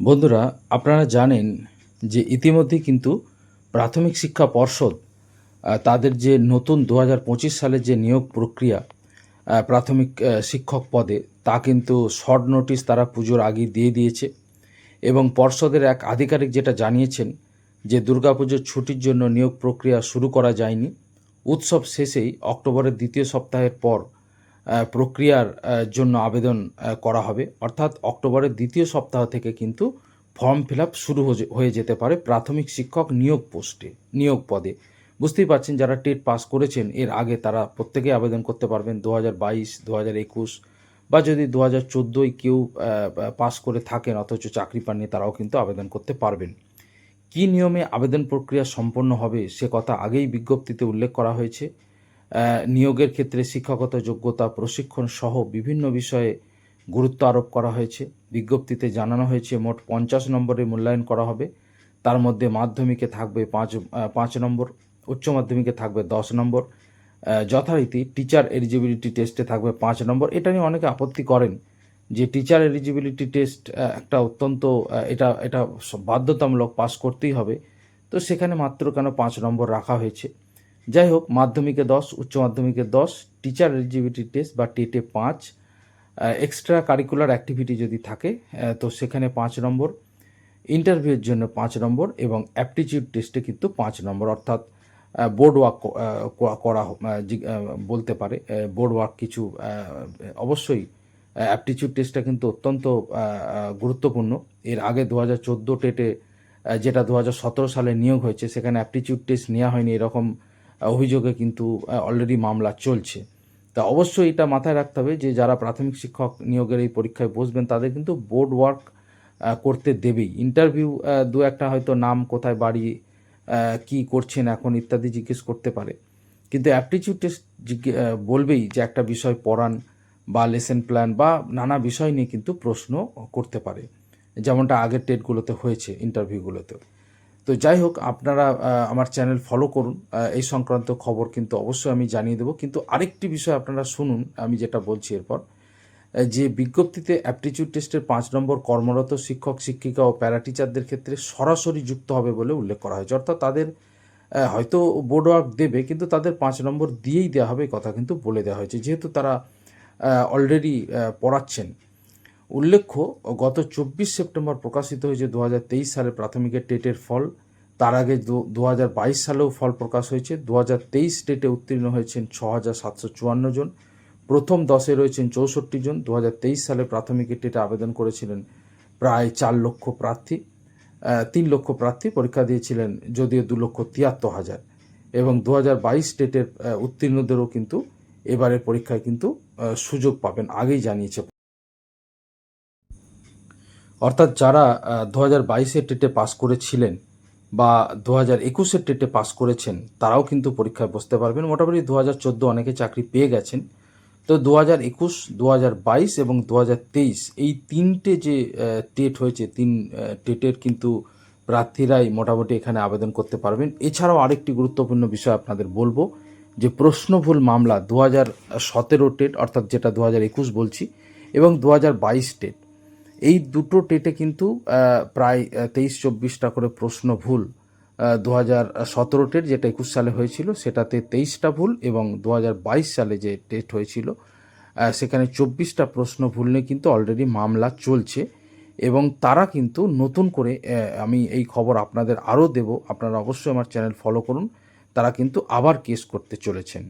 বন্ধুরা, আপনারা জানেন যে ইতিমধ্যে কিন্তু প্রাথমিক শিক্ষা পর্ষদ তাদের যে নতুন দু হাজার পঁচিশ সালের যে নিয়োগ প্রক্রিয়া প্রাথমিক শিক্ষক পদে, তা কিন্তু শর্ট নোটিশ তারা পুজোর আগে দিয়ে দিয়েছে এবং পর্ষদের এক আধিকারিক যেটা জানিয়েছেন যে দুর্গাপুজোর ছুটির জন্য নিয়োগ প্রক্রিয়া শুরু করা যায়নি। উৎসব শেষেই অক্টোবরের দ্বিতীয় সপ্তাহের পর প্রক্রিয়ার জন্য আবেদন করা হবে। অর্থাৎ অক্টোবরের দ্বিতীয় সপ্তাহ থেকে কিন্তু ফর্ম ফিল শুরু হয়ে- যেতে পারে প্রাথমিক শিক্ষক নিয়োগ পোস্টে, নিয়োগ পদে। বুঝতেই পারছেন, যারা টেট পাস করেছেন, এর আগে তারা প্রত্যেকেই আবেদন করতে পারবেন দু হাজার বাইশ দু হাজার একুশ, বা যদি দু হাজার চোদ্দোয় কেউ পাস করে থাকেন, অথচ চাকরি পাননি, তারাও কিন্তু আবেদন করতে পারবেন। কী নিয়মে আবেদন প্রক্রিয়া সম্পন্ন হবে, সে কথা আগেই বিজ্ঞপ্তিতে উল্লেখ করা হয়েছে। নিয়োগের ক্ষেত্রে শিক্ষাগত যোগ্যতা প্রশিক্ষণ সহ বিভিন্ন বিষয়ে গুরুত্ব আরোপ করা হয়েছে। বিজ্ঞপ্তিতে জানানো হয়েছে, মোট পঞ্চাশ নম্বরে মূল্যায়ন করা হবে। তার মধ্যে মাধ্যমিকে থাকবে পাঁচ পাঁচ নম্বর, উচ্চ মাধ্যমিকে থাকবে দশ নম্বর। যথারীতি টিচার এলিজিবিলিটি টেস্টে থাকবে পাঁচ নম্বর। এটা নিয়ে অনেকে আপত্তি করেন যে টিচার এলিজিবিলিটি টেস্ট একটা অত্যন্ত এটা এটা বাধ্যতামূলক পাস করতেই হবে। তো সেখানে মাত্র কেন পাঁচ নম্বর রাখা হয়েছে? যাই হোক মাধ্যমিকে দশ, উচ্চ মাধ্যমিকে দশ টিচার এলিজিবিলিটি টেস্ট বা টেটে পাঁচ এক্সট্রা কারিকুলার অ্যাক্টিভিটি যদি থাকে তো সেখানে পাঁচ নম্বর ইন্টারভিউর জন্য পাঁচ নম্বর এবং অ্যাপটিচিউড টেস্টে কিন্তু পাঁচ নম্বর। অর্থাৎ বোর্ড ওয়ার্ক করা বলতে পারে বোর্ড ওয়ার্ক কিছু অবশ্যই অ্যাপটিচিউড টেস্টটা কিন্তু অত্যন্ত গুরুত্বপূর্ণ। এর আগে দু হাজার চোদ্দ টেটে যেটা দু হাজার সতেরো সালে নিয়োগ হয়েছে, সেখানে অ্যাপটিচিউড টেস্ট নেওয়া হয়নি, এরকম অভিযোগে কিন্তু অলরেডি মামলা চলছে। তা অবশ্যই এটা মাথায় রাখতে হবে যে, যারা প্রাথমিক শিক্ষক নিয়োগের এই পরীক্ষায় বসবেন, তাদের কিন্তু বোর্ড ওয়ার্ক করতে দেবেই। ইন্টারভিউ দু একটা হয়তো নাম কোথায়, বাড়ি কি করছেন এখন ইত্যাদি জিজ্ঞেস করতে পারে। কিন্তু অ্যাপটিচিউড টেস্ট বলবেই যে, একটা বিষয় পড়ান বা লেসন প্ল্যান বা নানা বিষয় নিয়ে কিন্তু প্রশ্ন করতে পারে। যেমনটা আগের টেটগুলোতে হয়েছে ইন্টারভিউগুলোতে তো যাই হোক, আপনারা আমার চ্যানেল ফলো করুন। এই সংক্রান্ত খবর কিন্তু অবশ্যই আমি জানিয়ে দেবো। কিন্তু আরেকটি বিষয় আপনারা শুনুন, আমি যেটা বলছি এরপর। যে বিজ্ঞপ্তিতে অ্যাপটিচিউড টেস্টের পাঁচ নম্বর কর্মরত শিক্ষক, শিক্ষিকা ও প্যারা টিচারদের ক্ষেত্রে সরাসরি যুক্ত হবে বলে উল্লেখ করা হয়েছে। অর্থাৎ তাদের হয়তো বোর্ড ওয়ার্ক দেবে, কিন্তু তাদের পাঁচ নম্বর দিয়েই দেওয়া হবে কথা কিন্তু বলে দেওয়া হয়েছে। যেহেতু তারা অলরেডি পড়াচ্ছেন। উল্লেখ্য, গত চব্বিশ সেপ্টেম্বর প্রকাশিত হয়েছে দু হাজার তেইশ সালে প্রাথমিকের টেটের ফল। তার আগে দু সালেও ফল প্রকাশ হয়েছে। দু হাজার তেইশ টেটে উত্তীর্ণ হয়েছেন ছ হাজার সাতশো চুয়ান্ন জন। প্রথম দশে রয়েছেন চৌষট্টি জন। দু হাজার তেইশ সালে প্রাথমিকের টেটে আবেদন করেছিলেন প্রায় চার লক্ষ প্রার্থী। তিন লক্ষ প্রার্থী পরীক্ষা দিয়েছিলেন যদিও দু লক্ষ তিয়াত্তর হাজার। এবং দু হাজার বাইশ টেটের উত্তীর্ণদেরও কিন্তু এবারের পরীক্ষায় কিন্তু সুযোগ পাবেন। আগেই জানিয়েছে অর্থাৎ যারা দু হাজার বাইশের টেটে পাস করেছিলেন বা দু হাজার একুশের টেটে পাস করেছেন, তারাও কিন্তু পরীক্ষায় বসতে পারবেন। মোটামুটি দু হাজার চোদ্দ অনেকে চাকরি পেয়ে গেছেন। তো দু হাজার একুশ, দু হাজার বাইশ এবং দু হাজার তেইশ এই তিনটে যে টেট হয়েছে, তিন টেটের কিন্তু প্রার্থীরাই মোটামুটি এখানে আবেদন করতে পারবেন। এছাড়াও আরেকটি গুরুত্বপূর্ণ বিষয় আপনাদের বলব, যে প্রশ্নভুল মামলা দু হাজার সতেরো টেট, অর্থাৎ যেটা দু হাজার একুশ বলছি, এবং দু হাজার বাইশ টেট। এই দুটো টেটে কিন্তু প্রায় তেইশ, চব্বিশটা করে প্রশ্ন ভুল। দু হাজার সতেরো টেট যেটা একুশ সালে হয়েছিল, সেটাতে তেইশটা ভুল এবং দু হাজার বাইশ সালে যে টেট হয়েছিল সেখানে চব্বিশটা প্রশ্ন ভুল নিয়ে কিন্তু অলরেডি মামলা চলছে এবং তারা কিন্তু নতুন করে আমি এই খবর আপনাদের আরও দেব। আপনারা অবশ্যই আমার চ্যানেল ফলো করুন। তারা কিন্তু আবার কেস করতে চলেছেন।